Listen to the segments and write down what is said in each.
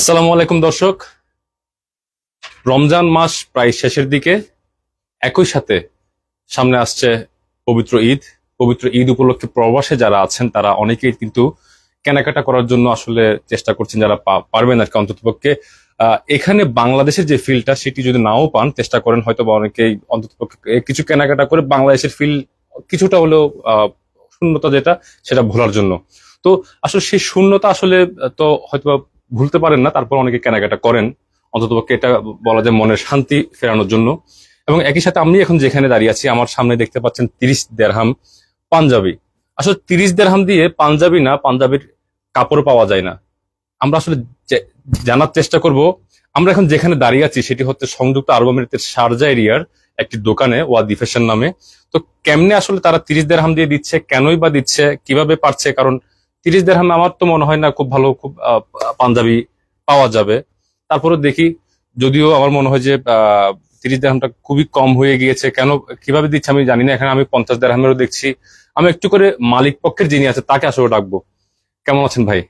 আসসালামু আলাইকুম দর্শক। রমজান মাস প্রায় শেষের দিকে। একই সাথে সামনে আসছে পবিত্র ঈদ। পবিত্র ঈদ উপলক্ষে প্রবাসে যারা আছেন, তারা অনেকেই কিন্তু কেনাকাটা করার জন্য আসলে চেষ্টা করছেন, যারা পারবেন আর কি অন্ততপক্ষে। এখানে বাংলাদেশের যে ফিলটা সেটি যদি নাও পান, চেষ্টা করেন হয়তো বা অনেকেই অন্ততপক্ষে কিছু কেনাকাটা করে বাংলাদেশের ফিল কিছুটা হলেও শূন্যতা যেটা, সেটা ভোলার জন্য। তো আসলে সেই শূন্যতা আসলে তো হয়তো ভুলতে পারেন না, তারপর অনেকে কেনাকাটা করেন। অন্ততপক্ষে এটা বলা যায় মনের শান্তি ফেরানোর জন্য। এবং একই সাথে আমি এখন যেখানে দাঁড়িয়ে আছি, আমার সামনে দেখতে পাচ্ছেন তিরিশ দেড়হাম পাঞ্জাবি। আসলে তিরিশ দেড়হাম দিয়ে পাঞ্জাবি না, পাঞ্জাবির কাপড় পাওয়া যায় না। আমরা আসলে জানার চেষ্টা করব, আমরা এখন যেখানে দাঁড়িয়ে আছি, সেটি হচ্ছে সংযুক্ত আরব আমিরাতের শারজা এরিয়ার একটি দোকানে, ওয়াদি ফ্যাশন নামে। তো কেমনে আসলে তারা তিরিশ দেড়হাম দিয়ে দিচ্ছে, কেনই বা দিচ্ছে, কীভাবে পারছে? কারণ তিরিশ দেড়হাম আমার তো মনে হয় না খুব ভালো খুব পাঞ্জাবি পাওয়া যাবে। তারপরে দেখি যদিও আমার মনে হয় যে তিরিশ দেড়হামটা খুবই কম হয়ে গিয়েছে। কেন কীভাবে দিচ্ছে আমি জানি না। এখানে আমি পঞ্চাশ দেড়হামেরও দেখছি। আমি একটু করে মালিক পক্ষের যিনি আছে তাকে আসলে ডাকবো। কেমন আছেন ভাই।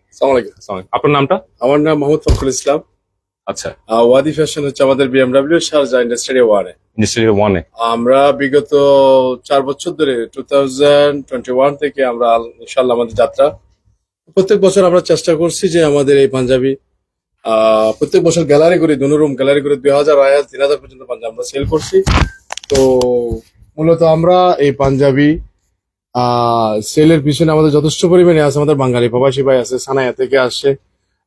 আপনার নামটা? আমার নাম মোহাম্মদ ফখরুল ইসলাম। আচ্ছা। ওয়াদি ফ্যাশন হচ্ছে আমাদের বিএমডাব্লিউ শারজা ইন্ডাস্ট্রি ওয়ানে। ইন্ডাস্ট্রি ওয়ানে। আমরা বিগত চার বছর ধরে টু থাউজেন্ড টোয়েন্টি ওয়ান থেকে আমরা ইনশাল্লাহ আমাদের যাত্রা প্রত্যেক বছর আমরা চেষ্টা করছি যে আমাদের এই পাঞ্জাবি প্রত্যেক বছর গ্যালারি করে, দুনুরুম গ্যালারি করে দুই হাজার আড়াই তিন হাজার পর্যন্ত পাঞ্জাবি আমরা সেল করছি। তো মূলত আমরা এই পাঞ্জাবি সেলের পিছনে আমাদের যথেষ্ট পরিমাণে আছে আমাদের বাঙালি প্রবাসী ভাই আছে সানায়া থেকে আসছে।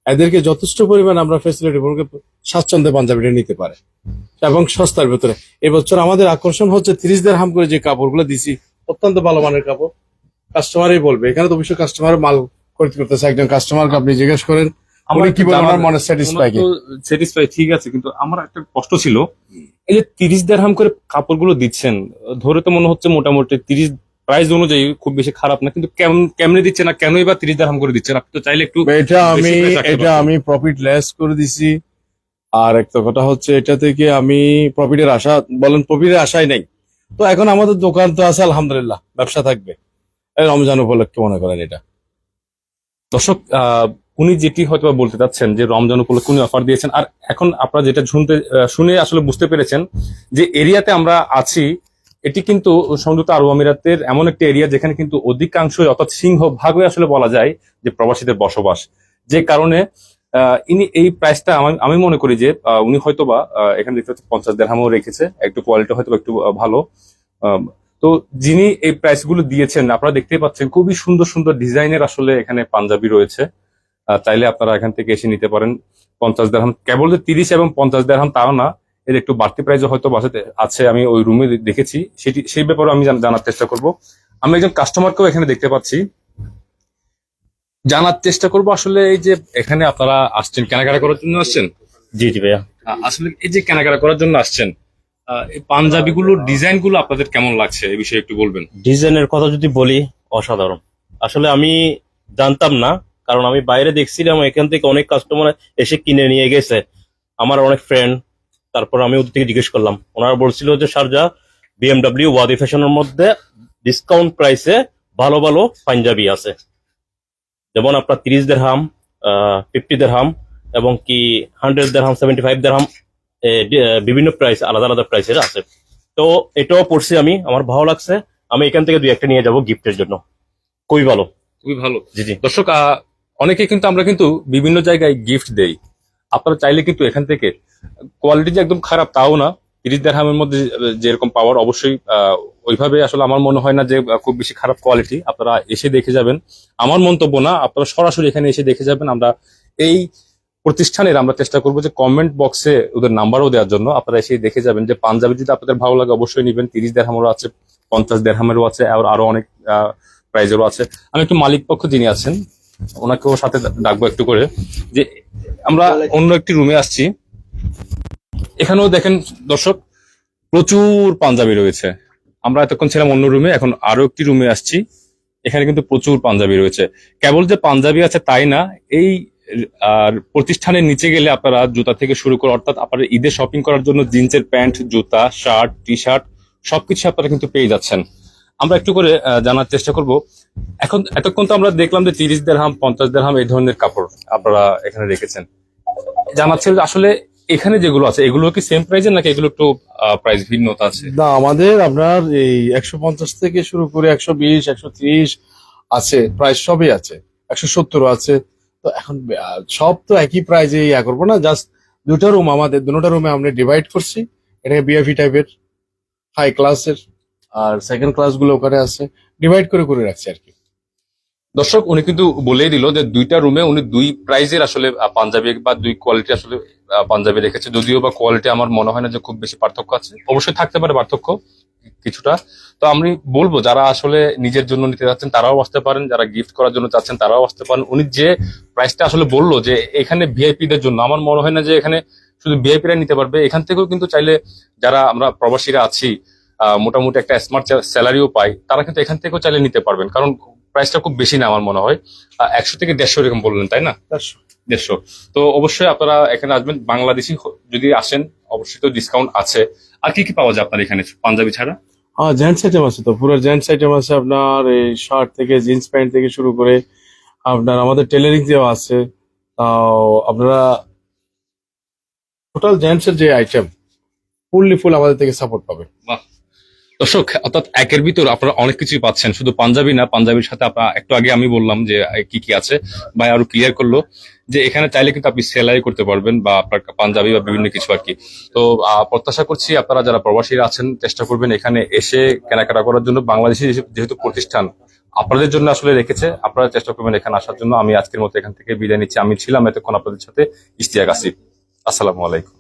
এদেরকে যথেষ্ট পরিমাণ আমরা ফেসিলিটি স্বাচ্ছন্দ্যে পাঞ্জাবিটা নিতে পারে। এবং সস্তার ভেতরে। এবছর আমাদের আকর্ষণ হচ্ছে তিরিশ দের হাম করে যে কাপড়গুলো দিছি, অত্যন্ত ভালো মানের কাপড়। কাস্টমারই বলবে। এখানে তো অবশ্যই কাস্টমার মাল করতেছে একজন কাস্টমারকে আপনি জিজ্ঞেস করেন উনি কি বলেন আমার মনে স্যাটিসফাই কি? স্যাটিসফাই ঠিক আছে কিন্তু আমার একটা কষ্ট ছিল। এই যে তিরিশ দেড়হাম করে কাপড়গুলো দিচ্ছেন ধরে তো মনে হচ্ছে মোটামুটি তিরিশ প্রাইস অনুযায়ী খুব বেশি খারাপ না কিন্তু কেমন দিচ্ছে না কেনই বা তিরিশ দেড়হাম করে দিচ্ছেন? আপনি তো চাইলে একটু এটা আমি এটা আমি প্রফিট লেস করে দিছি। আর একটা কথা হচ্ছে এটা থেকে আমি প্রফিটের আশা বলেন প্রফিটের আশাই নেই। তো এখন আমাদের দোকান তো আছে আলহামদুলিল্লাহ ব্যবসা থাকবে। রমজান উপলক্ষে মনে করেন এটা। দর্শক উনি যেটি হয়তো বলতে চাচ্ছেন যে রমজান উপলক্ষে উনি অফার দিয়েছেন, আর এখন আপনারা যেটা শুনতে শুনে আসলে বুঝতে পেরেছেন যে এরিয়াতে আমরা আছি, এটি কিন্তু সংযুক্ত আরব আমিরাতের এমন একটি এরিয়া যেখানে কিন্তু অধিকাংশই, অর্থাৎ সিংহ ভাগই আসলে বলা যায় যে প্রবাসীদের বসবাস। যে কারণে ইনি এই প্রাইসটা আমি মনে করি যে উনি হয়তোবা এখানে দেখতে পাচ্ছি পঞ্চাশ দেড়হামও রেখেছে, একটু কোয়ালিটি হয়তো একটু ভালো। তো যিনি এই প্রাইসগুলো দিয়েছেন আপনারা দেখতেই পাচ্ছেন খুবই সুন্দর সুন্দর ডিজাইনের আসলে এখানে পাঞ্জাবি রয়েছে। চাইলে আপনারা এখান থেকে এসে নিতে পারেন। পঞ্চাশ দেড়হাম কেবল যে তিরিশ এবং পঞ্চাশ দেড়হাম তাও না এর একটু বাড়তি প্রাইসও হয়তো বাসাতে আছে আমি ওই রুমে দেখেছি। সেটি সেই ব্যাপারে আমি জানার চেষ্টা করব। আমি একজন কাস্টমারকেও এখানে দেখতে পাচ্ছি। জানার চেষ্টা করব আসলে এই যে এখানে আপনারা আসছেন কেনাকাটা করার জন্য আসছেন? জি জি ভাইয়া। আসলে এই যে কেনাকাটা করার জন্য আসছেন পাঞ্জাবিগুলোর ডিজাইনগুলো আপনাদের কেমন লাগছে? এই বিষয়ে একটু বলবেন। ডিজাইনের কথা যদি বলি, অসাধারণ। আসলে আমি জানতাম না, কারণ আমি বাইরে দেখছিলাম, এখান থেকে অনেক কাস্টমার এসে কিনে নিয়ে গেছে। আমার অনেক ফ্রেন্ড তারপর আমি ওদের থেকে জিজ্ঞেস করলাম। ওনারা বলছিল যে সারজা বিএমডাব্লিউ ওয়াদি ফ্যাশনের মধ্যে ডিসকাউন্ট প্রাইসে ভালো ভালো পাঞ্জাবি আছে। যেমন আপনার তিরিশ দের হাম ফিফটি দের হাম এবং কি হান্ড্রেড দের হাম সেভেন্টি ফাইভ দের হাম বিভিন্ন প্রাইস আলাদা আলাদা প্রাইসের আছে। তো এটাও পড়ছি আমি আমার ভালো লাগছে। আমি এখান থেকে দুই একটা নিয়ে যাব গিফটের জন্য। খুবই ভালো। খুবই ভালো। জি জি। দর্শক অনেকে কিন্তু আমরা কিন্তু বিভিন্ন জায়গায় গিফট দেই। আপনারা চাইলে কিন্তু এখান থেকে কোয়ালিটি যে একদম খারাপ তাও না। তিরিশ দেড়হামের মধ্যে যেরকম পাওয়ার অবশ্যই ওইভাবে আসলে আমার মনে হয় না যে খুব বেশি খারাপ কোয়ালিটি আপনারা এসে দেখে যাবেন। আমার মন্তব্য না আপনারা সরাসরি এখানে এসে দেখে যাবেন। আমরা এই প্রতিষ্ঠানের আমরা চেষ্টা করব যে কমেন্ট বক্সে ওদের নাম্বারও দেওয়ার জন্য। আপনারা এসে দেখে যাবেন যে পাঞ্জাবি যদি আপনাদের ভালো লাগে অবশ্যই নিবেন। তিরিশ দেড়হামেরও আছে, পঞ্চাশ দেড়হামেরও আছে আর আরও অনেক প্রাইজেরও আছে। আমি একটু মালিক পক্ষ যিনি আছেন, ওনাকেও সাথে ডাকবো একটু করে। যে আমরা অন্য একটি রুমে আসছি। এখানেও দেখেন দর্শক, প্রচুর পাঞ্জাবি রয়েছে। আমরা এতক্ষণ ছিলাম অন্য রুমে এখন আরও একটি রুমে আসছি। এখানে কিন্তু প্রচুর পাঞ্জাবি রয়েছে। কেবল যে পাঞ্জাবি আছে তাই না, এই আর প্রতিষ্ঠানের নিচে গেলে আপনারা জুতা থেকে শুরু করে, অর্থাৎ আপনারা ঈদে শপিং করার জন্য জিন্সের প্যান্ট, জুতা শার্ট টি শার্ট সবকিছু আপনারা কিন্তু পেয়ে যাচ্ছেন। আমরা একটু করে জানার চেষ্টা করব। এখন এতক্ষণ তো আমরা দেখলাম যে তিরিশ দেড়হাম, পঞ্চাশ দেড়হাম এই ধরনের কাপড় আপনারা এখানে রেখেছেন। জানাচ্ছিল যে আসলে এখানে যেগুলো আছে, এগুলো কি সেম প্রাইজের নাকি এগুলো একটু প্রাইস ভিন্নতা আছে? না, আমাদের আপনার এই একশো পঞ্চাশ থেকে শুরু করে একশো বিশ, একশো ত্রিশ আছে প্রাইস সবই আছে। একশো সত্তর আছে তো এখন সব তো একই প্রাইজে ইয়া করব না জাস্ট দুটো রুম আমাদের, দুটো রুমে আমরা ডিভাইড করছি। এটা বিএফি টাইপের হাই ক্লাসের আর সেকেন্ড ক্লাসগুলো ওখানে আছে। ডিভাইড করে করে রাখছি আর কি। দর্শক, উনি কিন্তু বলেই দিল যে দুইটা রুমে উনি দুই প্রাইজের আসলে পাঞ্জাবি বা দুই কোয়ালিটি আসলে পাঞ্জাবি রেখেছে। যদিও বা কোয়ালিটি আমার মনে হয় না যে খুব বেশি পার্থক্য আছে। অবশ্যই থাকতে পারে পার্থক্য। কিছুটা। তো আমি বলব যারা আসলে নিজের জন্য নিতে চাচ্ছেন তারাও আসতে পারেন। যারা গিফট করার জন্য চাচ্ছেন তারাও আসতে পারেন। উনি যে প্রাইসটা আসলে বলল যে এখানে ভিআইপি দের জন্য আমার মনে হয় না যে এখানে শুধু ভিআইপিরা নিতে পারবে। এখান থেকেও কিন্তু চাইলে যারা আমরা প্রবাসীরা আছি আহ, মোটামুটি একটা স্মার্ট স্যালারিও পাই তারা কিন্তু এখান থেকেও চাইলে নিতে পারবেন। কারণ প্রাইসটা খুব বেশি না আমার মনে হয়। একশো থেকে দেড়শো এরকম বললেন তাই না? দেড়শো। তো অবশ্যই আপনারা এখানে আসবেন। বাংলাদেশি যদি আসেন অবশ্যই তো ডিসকাউন্ট আছে। আর কি কি পাওয়া যায় আপনার এখানে পাঞ্জাবি ছাড়া? জেন্টস আইটেম আছে তো। পুরো জেন্টস আইটেম আছে আপনার এই শার্ট থেকে জিন্স প্যান্ট থেকে শুরু করে আপনার আমাদের টেলারিং দেওয়া আছে। তাও আপনারা টোটাল জেন্টস এর যে আইটেম ফুললি ফুল আমাদের থেকে সাপোর্ট পাবে। দর্শক, অর্থাৎ একের ভিতর আপনারা অনেক কিছুই পাচ্ছেন। শুধু পাঞ্জাবি না, পাঞ্জাবির সাথে আপনার একটু আগে আমি বললাম যে কি কি আছে। ভাই আরও ক্লিয়ার করল যে, এখানে চাইলে কিন্তু আপনি সেলাই করতে পারবেন বা আপনার পাঞ্জাবি বা বিভিন্ন কিছু আর কি। তো প্রত্যাশা করছি আপনারা যারা প্রবাসীরা আছেন, চেষ্টা করবেন এখানে এসে কেনাকাটা করার জন্য। বাংলাদেশি যেহেতু প্রতিষ্ঠান আপনাদের জন্য আসলে রেখেছে, আপনারা চেষ্টা করবেন এখানে আসার জন্য। আমি আজকের মতো এখান থেকে বিদায় নিচ্ছি। আমি ছিলাম এতক্ষণ আপনাদের সাথে ইশতিয়াক আসিফ। আসসালামু আলাইকুম।